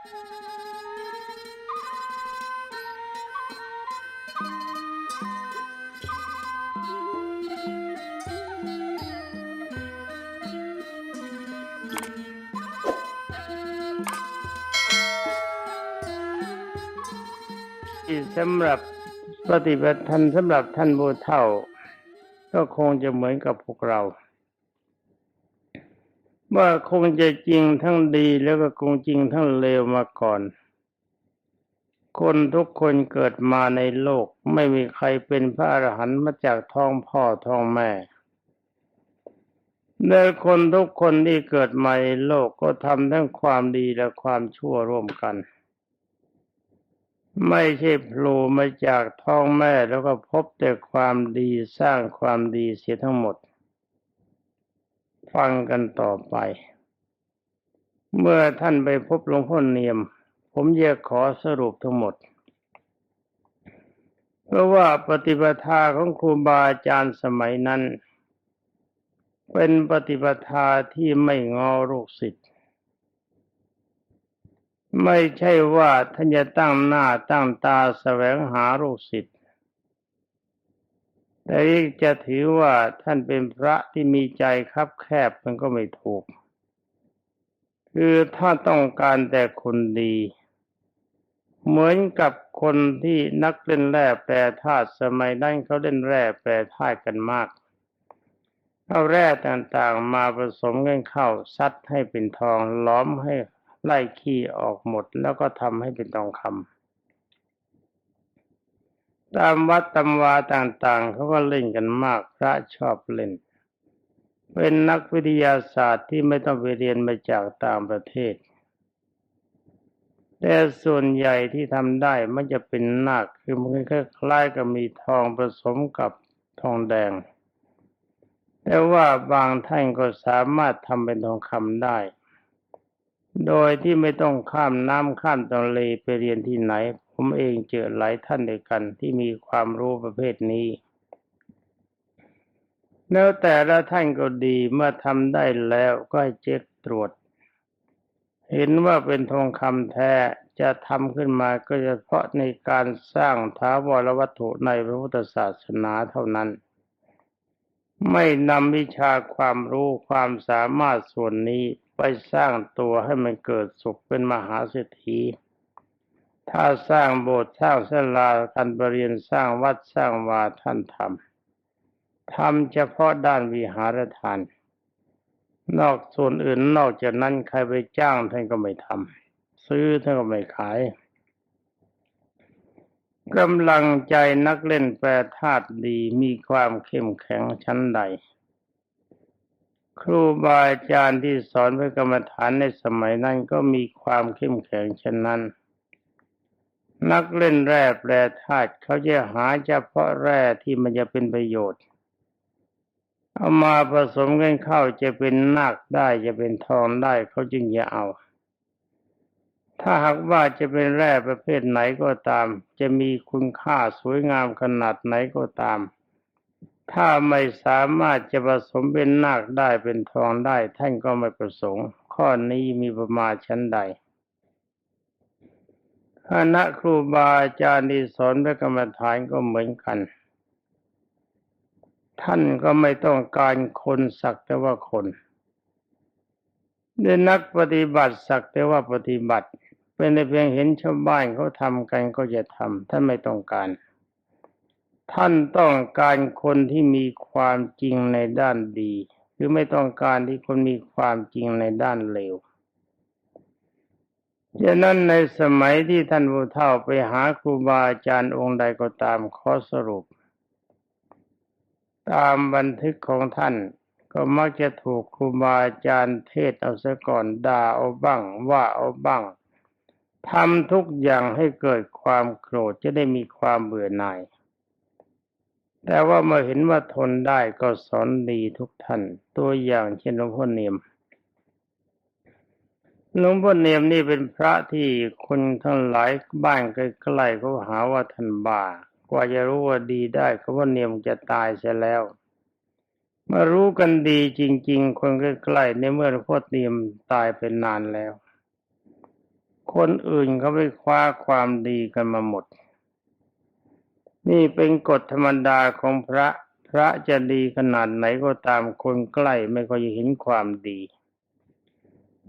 สำหรับปฏิบัติธรรมสำหรับท่านบูเท่า ก็คงจะเหมือนกับพวกเรา ว่าคงจะจริงทั้งดีแล้วก็คงจริงทั้งเลวมาก่อน คนทุกคนเกิดมาในโลกไม่มีใครเป็นพระอรหันต์มาจากท้องพ่อท้องแม่และคนทุกคนที่เกิดมาในโลกก็ทำทั้งความดีและความชั่วร่วมกัน ไม่ใช่โผล่มาจากท้องแม่แล้วก็พบแต่ความดีสร้างความดีเสียทั้งหมด ฟังกันต่อไป เมื่อท่านไปพบหลวงพ่อเนียม ผมจะขอสรุปทั้งหมด เพราะว่าปฏิปทาของครูบาอาจารย์สมัยนั้น เป็นปฏิปทาที่ไม่งอลูกศิษย์ไม่ใช่ว่าท่านจะตั้งหน้าตั้งตาแสวงหาลูกศิษย์ แต่จะถือว่าท่านเป็นพระที่มีใจคับแคบมันก็ไม่ถูก คือถ้าต้องการแต่คนดี เหมือนกับคนที่นักเล่นแร่แปรธาตุสมัยนั้นเขาเล่นแร่แปรธาตุกันมากเอาแร่ต่างๆมาผสมกันเข้าซัดให้เป็นทองล้อมให้ไล่ขี้ออกหมดแล้วก็ทำให้เป็นทองคำ ตามวัดตำวาต่างๆเขาก็เล่นกันมากพระชอบเล่น เป็นนักวิทยาศาสตร์ที่ไม่ต้องไปเรียนมาจากต่างประเทศ แต่ส่วนใหญ่ที่ทำได้มันจะเป็นนาคคือมันคล้ายๆกับมีทองผสมกับทองแดง แต่ว่าบางท่านก็สามารถทำเป็นทองคำได้ โดยที่ไม่ต้องข้ามน้ำข้ามทะเลไปเรียนที่ไหน ผมเองเจอหลายท่านด้วยกันที่มีความรู้ประเภทนี้ แล้วแต่ละท่านก็ดีเมื่อทำได้แล้วก็ให้เช็คตรวจ เห็นว่าเป็นทองคำแท้จะทำขึ้นมาก็เฉพาะในการสร้างท้าวรวัตถุในพระพุทธศาสนาเท่านั้น ไม่นำวิชาความรู้ความสามารถส่วนนี้ ไปสร้างตัวให้มันเกิดสุขเป็นมหาเศรษฐี ถ้าสร้างโบสถ์สร้างศาลาการประเรียนสร้างวัดสร้างวาท่านทำทำเฉพาะด้านวิหารทาน นอกส่วนอื่นนอกจากนั้นใครไปจ้างท่านก็ไม่ทำซื้อท่านก็ไม่ขายกำลังใจนักเล่นแปรธาตุดีมีความเข้มแข็งชั้นใด ครูบาอาจารย์ที่สอนพระกรรมฐานในสมัยนั้นก็มีความเข้มแข็งเช่นนั้น นักเล่นแร่แปรธาตุเขาจะหาเฉพาะแร่ที่มันจะเป็นประโยชน์ เอามาผสมกันเข้าจะเป็นนาคได้จะเป็นทองได้เขาจึงจะเอา ถ้าหากว่าจะเป็นแร่ประเภทไหนก็ตาม จะมีคุณค่าสวยงามขนาดไหนก็ตาม ถ้าไม่สามารถจะผสมเป็นนาคได้เป็นทองได้ ท่านก็ไม่ประสงค์ ข้อนี้มีประมาณชั้นใดคณะครูบาอาจารย์ที่สอนพระกรรมฐานก็เหมือนกัน ท่านก็ไม่ต้องการคนสักแต่ว่าคนด้วยนักปฏิบัติสักแต่ว่าปฏิบัติ เป็นแต่เพียงเห็นชาวบ้านเขาทำกันก็จะทำท่านไม่ต้องการ ท่านต้องการคนที่มีความจริงในด้านดี หรือไม่ต้องการที่คนมีความจริงในด้านเลวฉะนั้นในสมัยที่ท่านผู้เฒ่าไปหาครูบาอาจารย์องค์ใดก็ตามขอสรุป ตามบันทึกของท่านก็มักจะถูกครูบาอาจารย์เทศเอาซะก่อนด่าเอาบ้าง ว่าเอาบ้างทำทุกอย่างให้เกิดความโกรธจะได้มีความเบื่อหน่าย แต่ว่ามื่อเห็นว่าทนได้ก็สอนดีทุกท่าน ตัวอย่างเช่นหลวงพ่อเนียมหลวงพ่อเนียมนี่เป็นพระที่คนทั้งหลายบ้านใกล้ๆเขาหาว่าท่านบ้ากว่าจะรู้ว่าดีได้เขาว่าเนียมจะตายเสียแล้วมารู้กันดีจริง ๆ คนใกล้ๆในเมื่อหลวงพ่อเนียมตายเป็นนานแล้ว คนอื่นเขาไปคว้าความดีกันมาหมด นี่เป็นกฎธรรมดาของพระ พระจะดีขนาดไหนก็ตามคนใกล้ไม่ก็จะเห็นความดี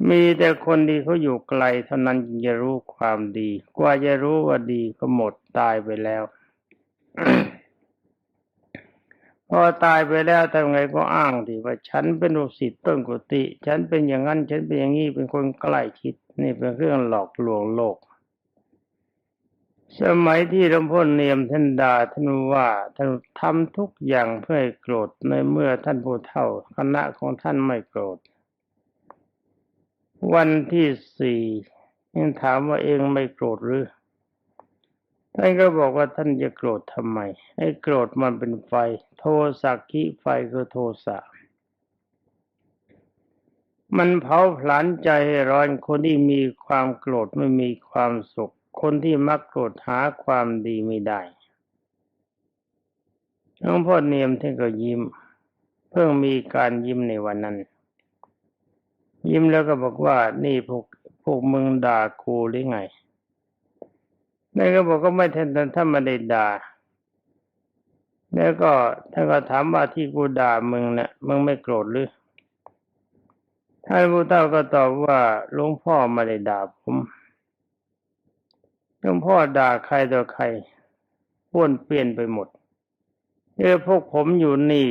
มีแต่คนดีเขาอยู่ไกลเท่านั้นจึงจะรู้ความดี กว่าจะรู้ว่าดีก็หมดตายไปแล้วพอตายไปแล้วทำไงก็อ้างดีว่าฉันเป็นลูกศิษย์ต้นกุฏิฉันเป็นอย่างนั้น ฉันเป็นอย่างนี้เป็นคนใกล้ชิด นี่เป็นเรื่องหลอกลวงโลก สมัยที่หลวงพ่อเนียมท่านด่าท่านว่าท่านทำทุกอย่างเพื่อให้โกรธในเมื่อท่านผู้เฒ่าคณะของท่านไม่โกรธ วันที่สี่ยังถามว่าเองไม่โกรธหรือท่านก็บอกว่าท่านจะโกรธทำไม ให้โกรธมันเป็นไฟ โทสักขิไฟคือโทสะมันเผาผลาญใจให้ร้อนคนที่มีความโกรธไม่มีความสุข คนที่มักโกรธหาความดีไม่ได้หลวงพ่อเนียมท่านก็ยิ้ม เพิ่งมีการยิ้มในวันนั้น ยิ้มแล้วก็บอกว่านี่พวกพวกมึงด่ากูหรือไงนั่นก็บอกก็ไม่ท่านท่านไม่ได้ด่า แล้วก็ท่านก็ถามว่าที่กูด่ามึงเนะี่ยมึงไม่โกรธหรือท่านผู้เฒ่าก็ตอบว่าหลวงพ่อไม่ได้ด่าผม หลวงพ่อด่าใครต่อใครป้วนเปลี่ยนไปหมด เออพวกผมอยู่นี่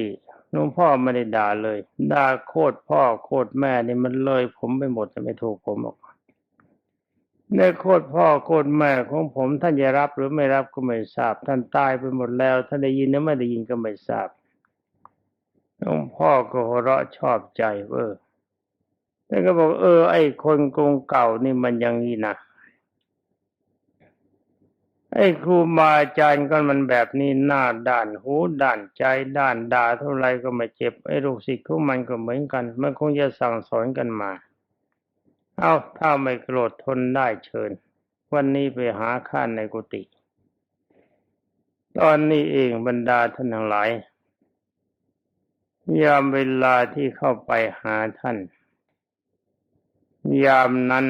หลวงพ่อไม่ได้ด่าเลยด่าโคตรพ่อโคตรแม่นี่มันเลย ผมไปหมดจะไม่ถูกผมหรอกในโคตรพ่อโคตรแม่ของผมท่านจะรับหรือไม่รับก็ไม่ทราบ ท่านตายไปหมดแล้ว ท่านได้ยินหรือไม่ได้ยินก็ไม่ทราบหลวงพ่อก็หัวเราะชอบใจเออท่านก็บอกเออ ไอ้คนกงเก่านี่มันยังนี้นะ ไอ้ครูบาอาจารย์ก็มันแบบนี้หน้าด้านหูด้านใจด้านด่าเท่าไรก็ไม่เจ็บไอ้ลูกศิษย์ของมันก็เหมือนกัน มันคงจะสั่งสอนกันมา เอาถ้าไม่โกรธทนได้เชิญ วันนี้ไปหาข้าในกุฏิตอนนี้เองบรรดาท่านทั้งหลายยามเวลาที่เข้าไปหาท่าน ยามนั้น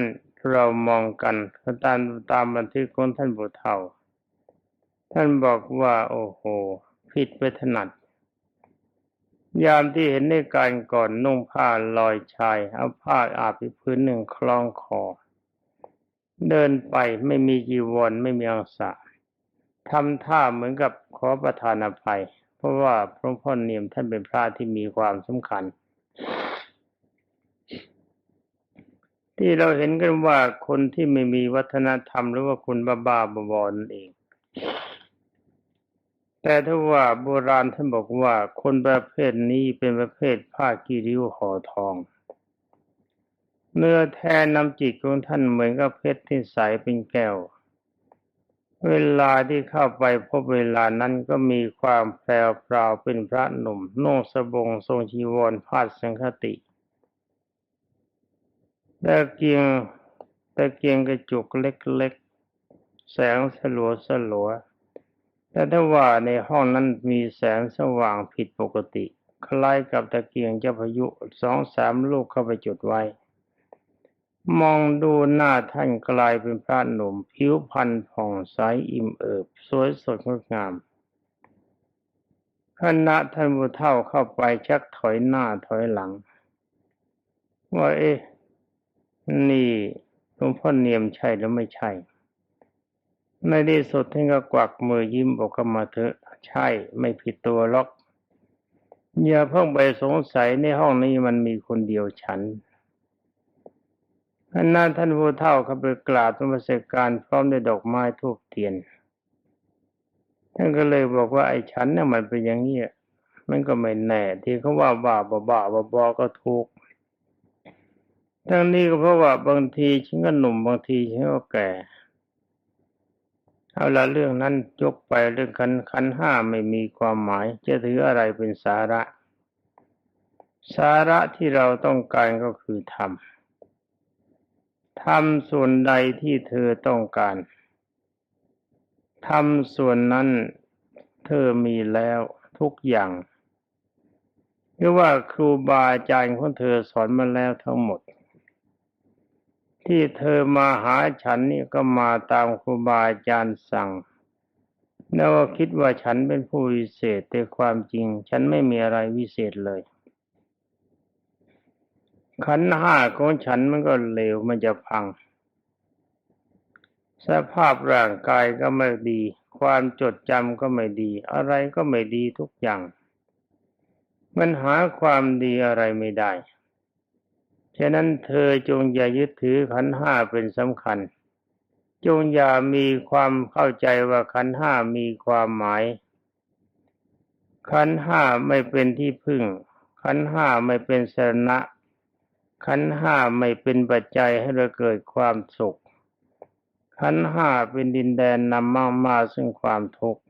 เรามองกันตามตามบันทึกของท่านบุเฒ่าท่านบอกว่า โอ้โห ผิดไปถนัด ยามที่เห็นในการก่อนนุ่งผ้าลอยชาย เอาผ้าอาบไปพื้นหนึ่งคล้องคอ เดินไปไม่มีจีวรไม่มีอังสะทำท่าเหมือนกับขอประทานอภัย เพราะว่าพระพ่อเนียมท่านเป็นพระที่มีความสำคัญ ที่เราเห็นกันว่าคนที่ไม่มีวัฒนธรรมหรือว่าคนบ้าๆบอๆนั่นเอง แต่ถ้าว่าโบราณท่านบอกว่าคนประเภทนี้เป็นประเภทผ้ากีริ้วห่อทอง เนื้อแท้น้ำจิตของท่านเหมือนกับเพชรที่ใสเป็นแก้ว เวลาที่เข้าไปพบเวลานั้นก็มีความแพรวพราวเป็นพระหนุ่มนุ่งสบงทรงชีวรพาดสังคติ ตะเกียงตะเกียงกระจุกเล็กๆ แสงสลัวสลัวแต่ถ้าว่าในห้องนั้นมีแสงสว่างผิดปกติ คล้ายกับตะเกียงเจ้าพายุสองสามลูกเข้าไปจุดไว้ มองดูหน้าท่านกลายเป็นพระหนุ่ม ผิวพรรณผ่องใสอิ่มเอิบ สวยสดงดงามคณะท่านผู้เฒ่าเข้าไปชักถอยหน้าถอยหลัง ว่าเอ๊ะ นี่หลวงพ่อเนียมใช่หรือไม่ใช่ ในที่สุดท่านก็กวักมือยิ้มบอกกันมาเถอะ ใช่ไม่ผิดตัวล็อกอย่าเพิ่งไปสงสัยในห้องนี้มันมีคนเดียวฉันท่านนั้นท่านผู้เฒ่าเขาไปกราบธรรมเสกการพร้อมด้วยดอกไม้ทูบเทียน ท่านก็เลยบอกว่าไอ้ฉันเนี่ยมันเป็นอย่างนี้มันก็ไม่แน่ ที่เขาว่าบ้าบ้าบ้าบ้าบอก็ถูก ทั้งนี้ก็เพราะว่าบางทีฉันก็หนุ่มบางทีฉันก็แก่ เอาละเรื่องนั้นยกไปเรื่องขันขันห้าไม่มีความหมาย จะถืออะไรเป็นสาระ สาระที่เราต้องการก็คือธรรมทำส่วนใดที่เธอต้องการทำส่วนนั้นเธอมีแล้วทุกอย่างหรือว่าครูบาอาจารย์ของเธอสอนมาแล้วทั้งหมด ที่เธอมาหาฉันนี่ก็มาตามครูบาอาจารย์สั่งแล้วก็คิดว่าฉันเป็นผู้วิเศษแต่ความจริง ฉันไม่มีอะไรวิเศษเลย ขันห้าของฉันมันก็เลวมันจะพัง สภาพร่างกายก็ไม่ดี ความจดจำก็ไม่ดี อะไรก็ไม่ดีทุกอย่าง มันหาความดีอะไรไม่ได้ ฉะนั้นเธอจงอย่ายึดถือขันห้าเป็นสำคัญ จงอย่ามีความเข้าใจว่าขันห้ามีความหมาย ขันห้าไม่เป็นที่พึ่ง ขันห้าไม่เป็นสรณะขันห้าไม่เป็นปัจจัยให้เราเกิดความสุข ขันห้าเป็นดินแดนนำมามาซึ่งความทุกข์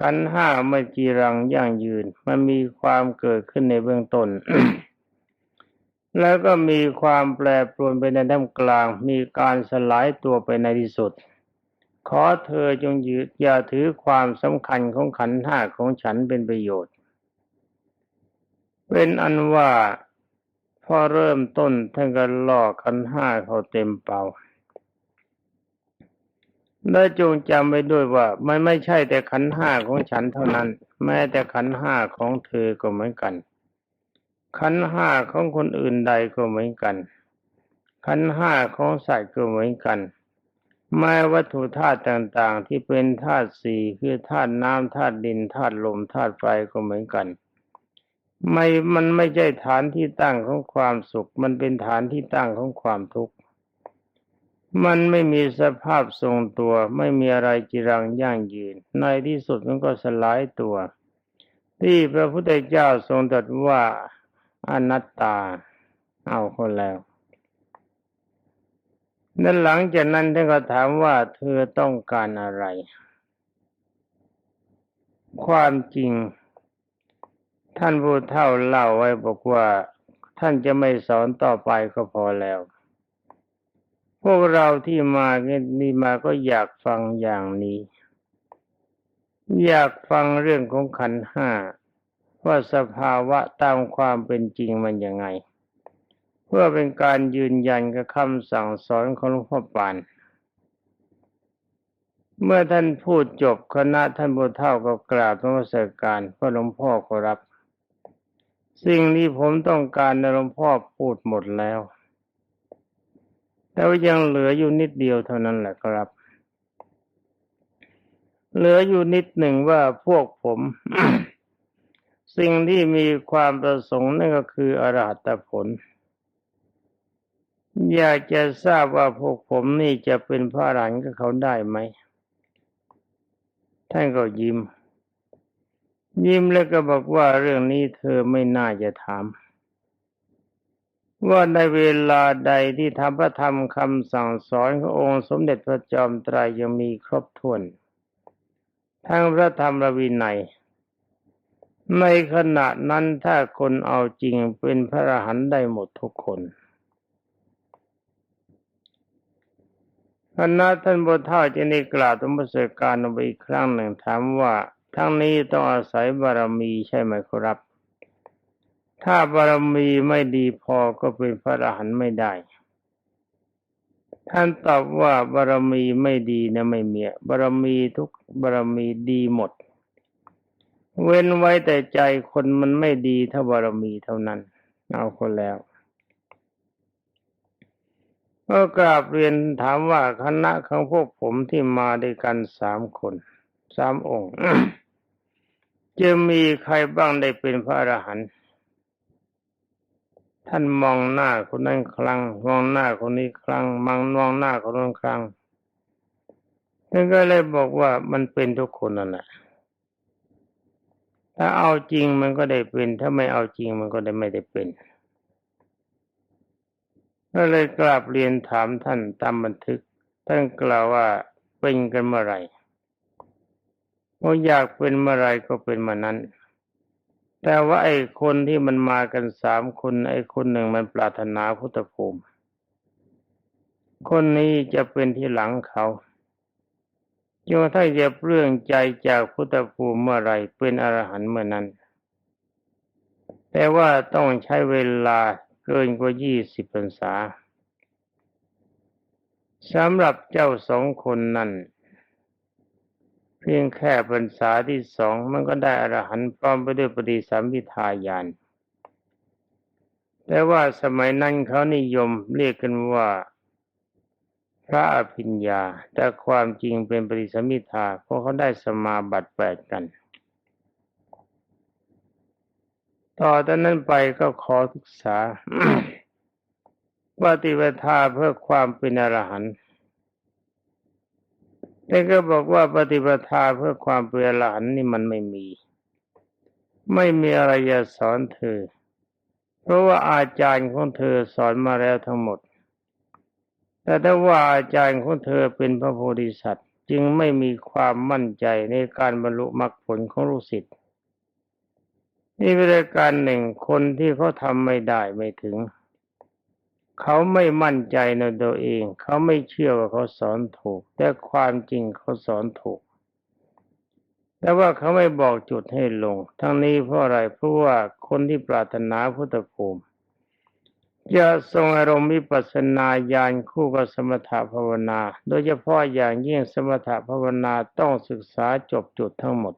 ขันห้าไม่จีรังยั่งยืน มันมีความเกิดขึ้นในเบื้องต้น แล้วก็มีความแปรปรวนไปในท่ามกลาง มีการสลายตัวไปในที่สุด ขอเธอจงยึดอย่าถือความสำคัญของขันห้าของฉันเป็นประโยชน์ เป็นอันว่าพอเริ่มต้นท่านก็ล่อขันห้าเขาเต็มเป่าและจงจำไว้ด้วยว่า มันไม่ใช่แต่ขันห้าของฉันเท่านั้น แม้แต่ขันห้าของเธอก็เหมือนกัน ขันห้าของคนอื่นใดก็เหมือนกัน ขันห้าของสัตว์ก็เหมือนกันแม้วัตถุธาตุต่างๆ ที่เป็นธาตุสี่คือธาตุน้ำธาตุดินธาตุลมธาตุไฟก็เหมือนกัน ไม่มันไม่ใช่ฐานที่ตั้งของความสุข มันเป็นฐานที่ตั้งของความทุกข์มันไม่มีสภาพทรงตัว ไม่มีอะไรจีรังยั่งยืน ในที่สุดมันก็สลายตัว ที่พระพุทธเจ้าทรงตรัสว่า อนัตตา เอาคนแล้วนั้นหลังจากนั้นท่านก็ถามว่าเธอต้องการอะไร ความจริง ท่านผู้เฒ่าเล่าไว้บอกว่าท่านจะไม่สอนต่อไปก็พอแล้ว พวกเราที่มานี่มาก็อยากฟังอย่างนี้ อยากฟังเรื่องของขันห้า ว่าสภาวะตามความเป็นจริงมันยังไง เพื่อเป็นการยืนยันกับคำสั่งสอนของหลวงพ่อปานเมื่อท่านพูดจบคณะท่านบุเท่าก็กราบนมัสการพระหลวงพ่อขอรับ สิ่งที่ผมต้องการนหลวงพ่อพูดหมดแล้ว แต่ว่ายังเหลืออยู่นิดเดียวเท่านั้นแหละครับ เหลืออยู่นิดหนึ่งว่าพวกผม สิ่งที่มีความประสงค์นั่นก็คืออรหัตผล อยากจะทราบว่าพวกผมนี่จะเป็นพระอรหันกับเขาได้ไหม ท่านก็ยิ้ม ยิ้มแล้วก็บอกว่าเรื่องนี้เธอไม่น่าจะถาม ว่าในเวลาใดที่ทำพระธรรมคำสั่งสอนขององค์สมเด็จพระจอมไตรยังมีครบถ้วน ทั้งพระธรรมและวินัย ในขณะนั้นถ้าคนเอาจริงเป็นพระอรหันต์ได้หมดทุกคนคณะท่านบทเท่าจะได้กล่าวธรรมสการออกไปอีกครั้งหนึ่งถามว่า ทั้งนี้ต้องอาศัยบารมีใช่ไหมครับ ถ้าบารมีไม่ดีพอก็เป็นพระอรหันต์ไม่ได้ ท่านตอบว่าบารมีไม่ดีนะไม่มีบารมีทุกบารมีดีหมด เว้นไว้แต่ใจคนมันไม่ดีเท่าบารมีเท่านั้น เอาคนแล้วก็กราบเรียนถามว่าคณะของพวกผมที่มาด้วยกันสามคนสามองค์จะมีใครบ้างได้เป็นพระอรหันต์ท่านมองหน้าคนนั้นครั้งมองหน้าคนนี้ครั้งมังมองหน้าคนนั้นครั้งท่านก็เลยบอกว่ามันเป็นทุกคนนั่นแหละ ถ้าเอาจริงมันก็ได้เป็น ถ้าไม่เอาจริงมันก็ได้ไม่ได้เป็นก็เลยกราบเรียนถามท่านตามบันทึก ท่านกล่าวว่าเป็นกันเมื่อไหร่ว่าอยากเป็นเมื่อไรก็เป็นมื่อนั้น แต่ว่าไอ้คนที่มันมากันสามคน ไอ้คนหนึ่งมันปรารถนาพุทธภูมิ คนนี้จะเป็นที่หลังเขา จนถ้าจะเปลื้องใจจากพุทธภูมิเมื่อไรเป็นอรหันต์เมื่อนั้น แต่ว่าต้องใช้เวลาเกินกว่ายี่สิบพรรษาสำหรับเจ้าสองคนนั้น เพียงแค่พรรษาที่สองมันก็ได้อรหันต์พร้อมไปด้วยปฏิสัมพิทาญาณแต่ว่าสมัยนั้นเขานิยมเรียกกันว่า พระอภิญญา แต่ความจริงเป็นปฏิสัมพิทาเพราะเขาได้สมาบัติแปดกัน ต่อจากนั้นไปก็ขอศึกษาปฏิปทาเพื่อความเป็นอรหันต์แต่ก็บอกว่าปฏิปทาเพื่อความเป็นอรหันนี่มันไม่มี ไม่มีอะไรจะสอนเธอ เพราะว่าอาจารย์ของเธอสอนมาแล้วทั้งหมด แต่ถ้าว่าอาจารย์ของเธอเป็นพระโพธิสัตว์จึงไม่มีความมั่นใจในการบรรลุมรรคผลของลูกศิษย์นี่เป็นการหนึ่งคนที่เขาทำไม่ได้ไม่ถึง เขาไม่มั่นใจในตัวเอง เขาไม่เชื่อว่าเขาสอนถูก แต่ความจริงเขาสอนถูก แต่ว่าเขาไม่บอกจุดให้ลง ทั้งนี้เพราะอะไรเพราะว่าคนที่ปรารถนาพุทธภูมิ จะทรงอารมณ์วิปัสสนาญาณคู่กับสมถภาวนา โดยเฉพาะอย่างยิ่งสมถภาวนาต้องศึกษาจบจุดทั้งหมด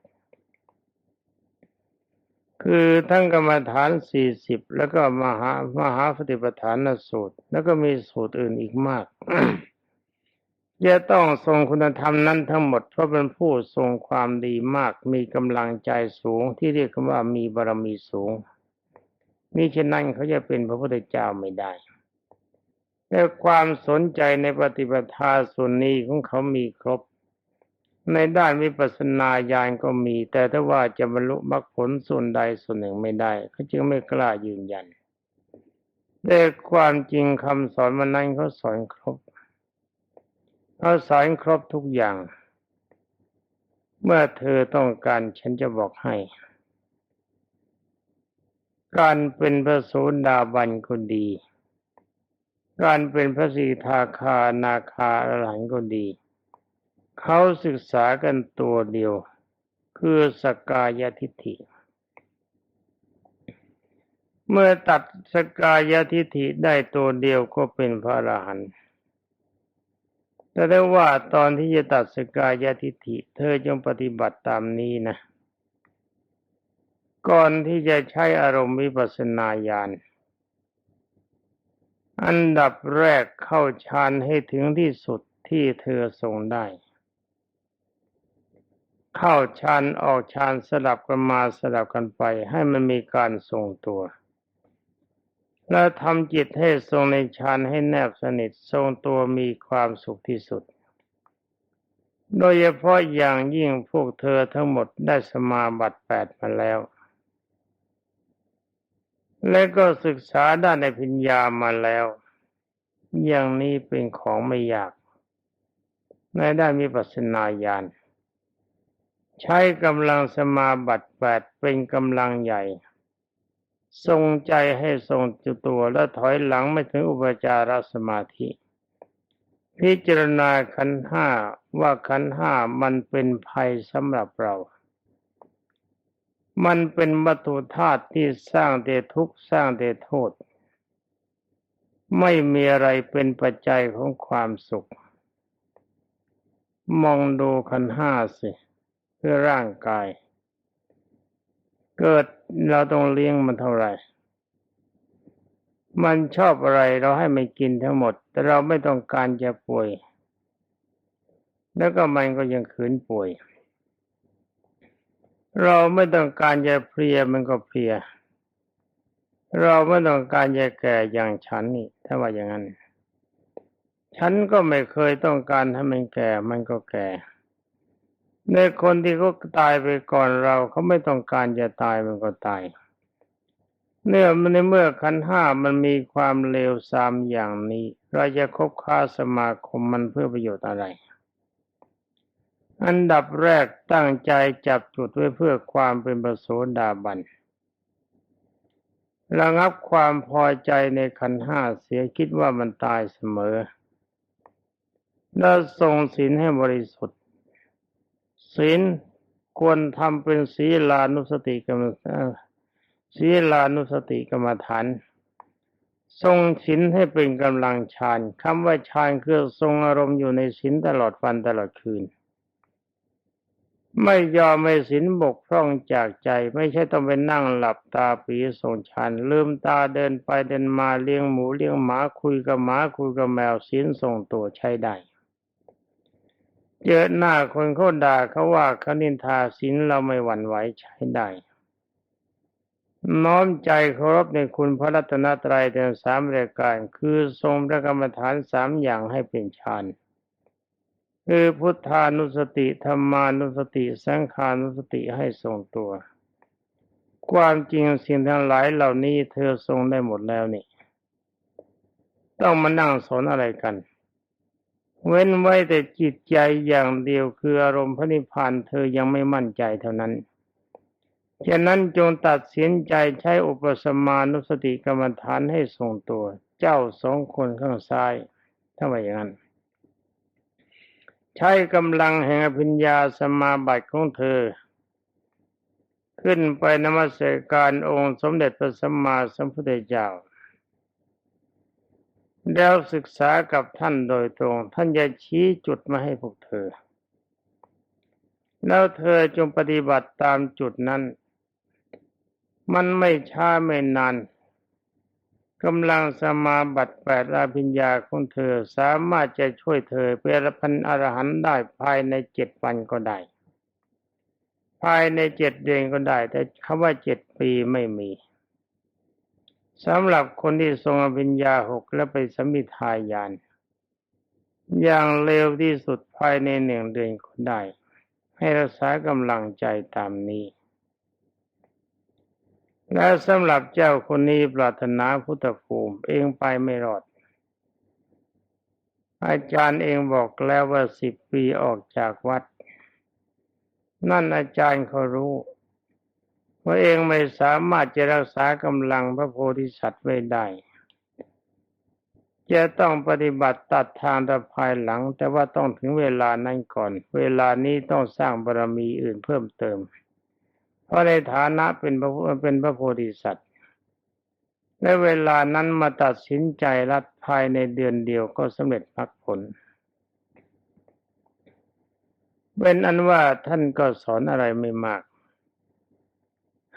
คือทั้งกรรมฐานสี่สิบแล้วก็มหามหาปฏิปทานสูตร แล้วก็มีสูตรอื่นอีกมากจะต้องทรงคุณธรรมนั้นทั้งหมดเพราะเป็นผู้ทรงความดีมากมีกำลังใจสูงที่เรียกว่ามีบารมีสูง มิฉะนั้นเขาจะเป็นพระพุทธเจ้าไม่ได้แต่ความสนใจในปฏิปทาส่วนนี้ของเขามีครบ ในด้านวิปัสสนาญาณก็มี แต่ถ้าว่าจะบรรลุมรรคผลส่วนใดส่วนหนึ่งไม่ได้เขาจึงไม่กล้ายืนยันแต่ความจริงคำสอนมันนั้นเขาสอนครบเขาสอนครบทุกอย่าง เมื่อเธอต้องการฉันจะบอกให้ การเป็นพระโสดาบันก็ดี การเป็นพระสีทาคานาคาอรหันต์ก็ดี เขาศึกษากันตัวเดียว คือสกายทิฏฐิ เมื่อตัดสกายทิฏฐิได้ตัวเดียวก็เป็นพระอรหันต์แต่ได้ว่าตอนที่จะตัดสกกายทิฏฐิ เธอจงปฏิบัติตามนี้นะ ก่อนที่จะใช้อารมณ์วิปัสสนาญาณอันดับแรกเข้าฌานให้ถึงที่สุดที่เธอทรงได้ เข้าฌานออกฌานสลับกันมาสลับกันไป ให้มันมีการทรงตัว แล้วทำจิตให้ทรงในฌานให้แนบสนิททรงตัวมีความสุขที่สุด โดยเฉพาะอย่างยิ่งพวกเธอทั้งหมดได้สมาบัติแปดมาแล้ว และก็ศึกษาด้านในพิญญามาแล้ว อย่างนี้เป็นของไม่ยาก ในด้านมีปัสนาญาณใช้กำลังสมาบัติแปดเป็นกำลังใหญ่ ทรงใจให้ทรงจุตัวและถอยหลังไม่ถึงอุปจารสมาธิ พิจารณาขันห้าว่าขันห้ามันเป็นภัยสำหรับเรา มันเป็นวัตถุธาตุที่สร้างแต่ทุกข์สร้างแต่โทษ ไม่มีอะไรเป็นปัจจัยของความสุข มองดูขันห้าสิเพื่อร่างกาย เกิดเราต้องเลี้ยงมันเท่าไหร่ มันชอบอะไรเราให้มันกินทั้งหมด แต่เราไม่ต้องการจะป่วย แล้วก็มันก็ยังขืนป่วย เราไม่ต้องการจะเพลียมันก็เพลีย เราไม่ต้องการจะแก่อย่างฉันนี่ ถ้าว่าอย่างนั้น ฉันก็ไม่เคยต้องการให้มันแก่ มันก็แก่ ในคนที่เขาตายไปก่อนเราเขาไม่ต้องการจะตายมันก็ตาย เนื่อมันในเมื่อขันห้ามันมีความเลวทรามอย่างนี้ เราจะคบค้าสมาคมมันเพื่อประโยชน์อะไร อันดับแรกตั้งใจจับจุดไว้เพื่อความเป็นประโสดาบันระงับความพอใจในขันห้าเสียคิดว่ามันตายเสมอ แล้วทรงศีลให้บริสุทธิ์ ศีลควรทำเป็นศีลานุสติกรรมศีลานุสติกรรมฐาน ทรงศีลให้เป็นกำลังฌานคำว่าฌานคือทรงอารมณ์อยู่ในศีลตลอดวันตลอดคืน ไม่ยอมไม่ศีลบกพร่องจากใจ ไม่ใช่ต้องไปนั่งหลับตาปีทรงฌานลืมตาเดินไปเดินมาเลี้ยงหมูเลี้ยงหมาคุยกับหมาคุยกับแมวศีลทรงตัวใช้ได้เจอหน้าคนเขาด่าเขาว่าเขานินทาศีลเราไม่หวั่นไหวใช้ได้ น้อมใจเคารพในคุณพระรัตนตรัยแต่สามรายการ คือทรงพระกรรมฐานสามอย่างให้เป็นฌาน คือพุทธานุสติธรรมานุสติ สังขานุสติให้ทรงตัว ความจริงสิ่งทั้งหลายเหล่านี้เธอทรงได้หมดแล้วนี่ ต้องมานั่งสอนอะไรกัน เว้นไว้แต่จิตใจอย่างเดียวคืออารมณ์พระนิพพานเธอยังไม่มั่นใจเท่านั้นฉะนั้นจงตัดสินใจใช้อุปสมานุสติกรรมฐานให้ทรงตัว เจ้าสองคนข้างซ้ายถ้าว่าอย่างนั้น ใช้กำลังแห่งอภิญญาสมาบัติของเธอ ขึ้นไปนมัสการองค์สมเด็จพระสัมมาสัมพุทธเจ้า แล้วศึกษากับท่านโดยตรง ท่านจะชี้จุดมาให้พวกเธอ แล้วเธอจงปฏิบัติตามจุดนั้น มันไม่ช้าไม่นาน กำลังสมาบัติแปดอาภิญญาของเธอสามารถจะช่วยเธอเป็นพันอรหันต์ได้ภายในเจ็ดวันก็ได้ ภายในเจ็ดเดือนก็ได้ แต่คำว่าเจ็ดปีไม่มีสำหรับคนที่ทรงอภิญญาหกและไปสมิทายาน อย่างเร็วที่สุดภายในหนึ่งเดือนก็ได้ ให้รักษากำลังใจตามนี้ และสำหรับเจ้าคนนี้ปรารถนาพุทธภูมิเองไปไม่รอด อาจารย์เองบอกแล้วว่าสิบปีออกจากวัด นั่นอาจารย์เขารู้ว่าเองไม่สามารถจะรักษากำลังพระโพธิสัตว์ไว้ได้ จะต้องปฏิบัติตัดทางแต่ภายหลัง แต่ว่าต้องถึงเวลานั้นก่อน เวลานี้ต้องสร้างบารมีอื่นเพิ่มเติม ราะในฐานะเป็นพระเป็นพระโพธิสัตว์และเวลานั้นมาตัดสินใจรัดภายในเดือนเดียวก็สำเร็จมรรคผลเป็นอันว่าท่านก็สอนอะไรไม่มาก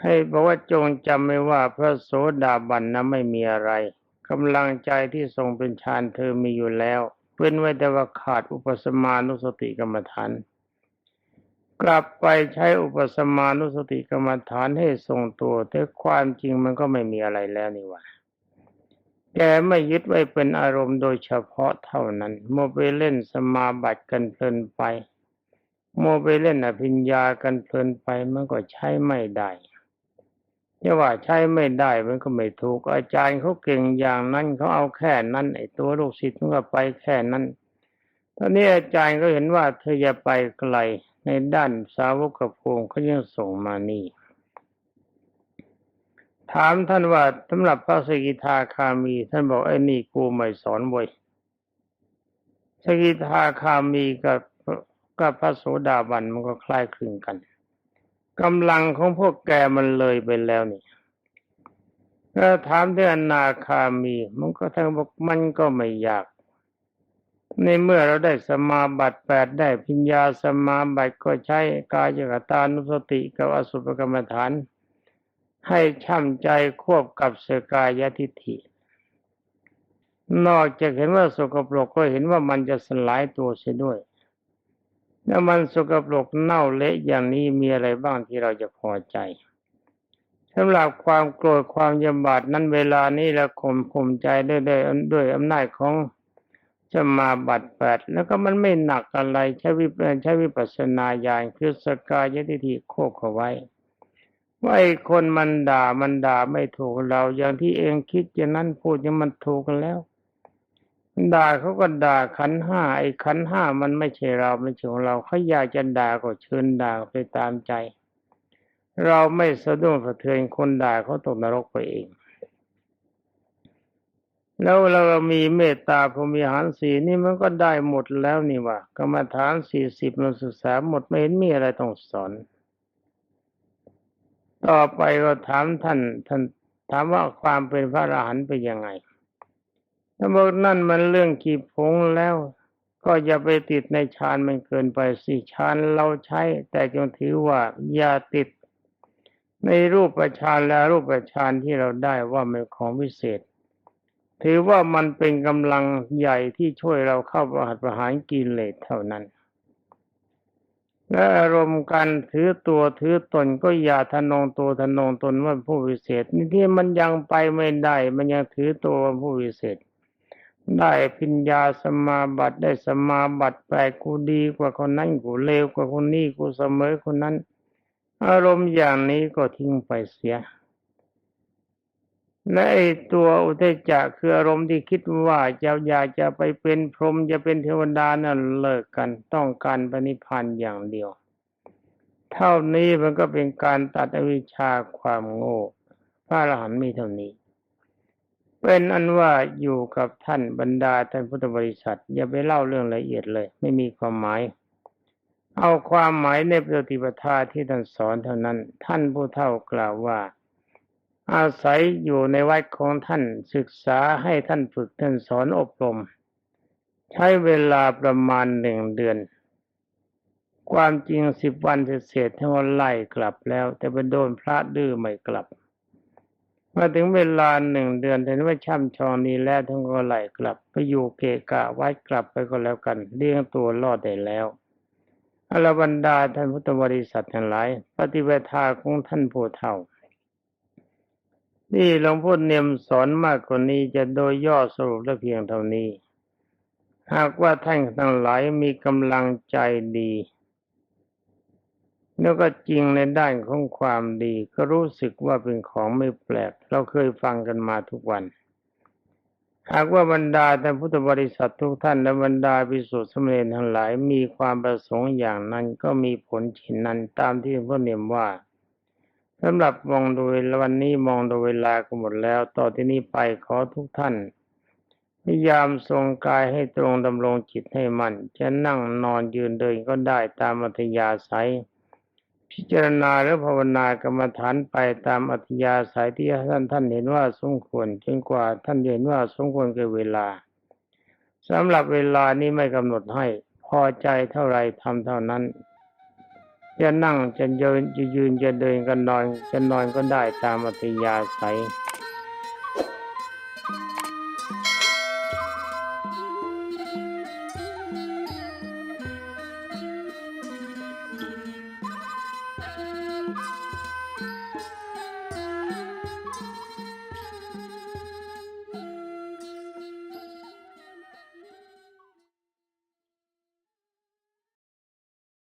ให้บอกว่าจงจำไว้ว่าพระโสดาบันนะไม่มีอะไรกำลังใจที่ทรงเป็นฌานเธอมีอยู่แล้วเว้นไว้แต่ว่าขาดอุปสมานุสติกรรมฐาน กลับไปใช้อุปสมานุสติกรรมฐานให้ทรงตัว แต่ความจริงมันก็ไม่มีอะไรแล้วนี่ว่าแกไม่ยึดไว้เป็นอารมณ์โดยเฉพาะเท่านั้นโมไปเล่นสมาบัติกันเพลินไปโมไปเล่นอภิญญากันเพลินไปมันก็ใช้ไม่ได้จะว่าใช้ไม่ได้มันก็ไม่ถูก อาจารย์เขาเก่งอย่างนั้นเขาเอาแค่นั้นไอ้ตัวลูกศิษย์มันก็ไปแค่นั้นตอนนี้อาจารย์ก็เห็นว่าเธอจะไปไกล ในด้านสาวกภูมิเขายังส่งมานี่ ถามท่านว่าสำหรับพระสกิทาคามี ท่านบอกไอ้นี่กูไม่สอนเว้ยสกิทาคามีกับกับพระโสดาบันมันก็คล้ายคลึงกันกำลังของพวกแกมันเลยไปแล้วนี่ถ้าถามเรื่องนาคามี มันก็ทั้งบอกมันก็ไม่อยาก ในเมื่อเราได้สมาบัติแปดได้พิญญาสมาบัติก็ใช้กายกตานุสติกับอสุภกรรมฐาน ให้ช่ำใจควบกับสกายทิฏฐิ นอกจากเห็นว่าสกปรกก็เห็นว่ามันจะสลายตัวเสียด้วยแล้วมันสกปรกเน่าเละอย่างนี้มีอะไรบ้างที่เราจะพอใจสำหรับความโกรธความยำบาดนั้นเวลานี้ละข่มข่มใจด้ด้วยด้วยอำนาจของ จะมาบัดแปดแล้วก็มันไม่หนักอะไรใช้วิใช้วิปัสนาญาณคือสกายยติทิโคกเอาไว้ว่าไอ้คนมันด่ามันด่าไม่ถูกเราอย่างที่เองคิดอย่างนั้นพูดอย่างมันถูกกันแล้วด่าเขาก็ด่าขันห้าไอ้ขันห้ามันไม่ใช่เราไม่ใช่ของเราเขาอยากจะด่าก็เชิญด่าไปตามใจ เราไม่สะดุ้งสะเทือนคนด่าเขาตกนรกไปเอง แล้วเรามีเมตตาพรมีหารสีนี่มันก็ได้หมดแล้วนี่ว่ากรรมฐานสี่สิบมันศึกษาหมดไม่เห็นมีอะไรต้องสอน ต่อไปก็ถามท่านท่านถามว่าความเป็นพระอรหันต์เป็นยังไงถ้าบอกนั่นมันเรื่องขีผงแล้ว ก็อย่าไปติดในฌานมันเกินไปสิฌานเราใช้ แต่จงถือว่าอย่าติดในรูปฌานและรูปฌานที่เราได้ว่าเป็นของวิเศษ ถือว่ามันเป็นกำลังใหญ่ที่ช่วยเราเข้าประหัตประหารกิเลสเท่านั้น และอารมณ์การถือตัวถือตนก็อย่าทะนงตัวทะนงตนว่าผู้วิเศษ นี่ที่มันยังไปไม่ได้ มันยังถือตัวว่าผู้วิเศษ ได้พิญญาสมาบัติได้สมาบัติแปลกกูดีกว่าคนนั้นกูเลวกว่าคนนี้กูเสมอคนนั้น อารมณ์อย่างนี้ก็ทิ้งไปเสีย และไอตัวอุเทจจะคืออารมณ์ที่คิดว่าจะอยากจะไปเป็นพรหมจะเป็นเทวดานั่นเลิกกันต้องการปณิพันธ์อย่างเดียว เท่านี้มันก็เป็นการตัดอวิชชาความโง่พระอรหันต์มีเท่านี้ เป็นอันว่าอยู่กับท่านบรรดาท่านพุทธบริษัท อย่าไปเล่าเรื่องละเอียดเลย ไม่มีความหมายเอาความหมายในปฏิปทาที่ท่านสอนเท่านั้น ท่านผู้เท่ากล่าวว่า อาศัยอยู่ในวัดของท่านศึกษาให้ท่านฝึกท่านสอนอบรม ใช้เวลาประมาณหนึ่งเดือน ความจริงสิบวันเศษๆท่านไล่กลับแล้ว แต่ไปโดนพระดื้อไม่กลับมาถึงเวลาหนึ่งเดือนเห็นว่าช่ำชองนี้แล้วท่านก็ไล่กลับ ไปอยู่เกะกะวัดกลับไปก็แล้วกันเลี้ยงตัวรอดได้แล้วอรบรรดาท่านพุทธบริษัททั้งหลาย ปฏิบัติทาของท่านผู้เฒ่า นี่หลวงพ่อเนียมสอนมากกว่านี้จะโดยย่อสรุปได้เพียงเท่านี้ หากว่าท่านทั้งหลายมีกำลังใจดีแล้วก็จริงในด้านของความดี ก็รู้สึกว่าเป็นของไม่แปลก เราเคยฟังกันมาทุกวัน หากว่าบรรดาท่านพุทธบริษัททุกท่านและบรรดาภิกษุสมณีทั้งหลายมีความประสงค์อย่างนั้นก็มีผลเช่นนั้นตามที่พ่อเนียมว่า สำหรับมองดูวันนี้มองดูเวลาก็หมดแล้ว ต่อที่นี้ไปขอทุกท่านพยายามทรงกายให้ตรงดำรงจิตให้มันจะนั่งนอนยืนเดินก็ได้ตามอัธยาศัย พิจารณาหรือภาวนากรรมฐานไปตามอัธยาศัยที่ท่านท่านเห็นว่าสมควรจนกว่าท่านเห็นว่าสมควรกับเวลาสำหรับเวลานี้ไม่กำหนดให้พอใจเท่าไรทำเท่านั้น จะนั่งจะยืนจะยืนจะเดินก็นอน จะนอนก็ได้ตามอัธยาศัย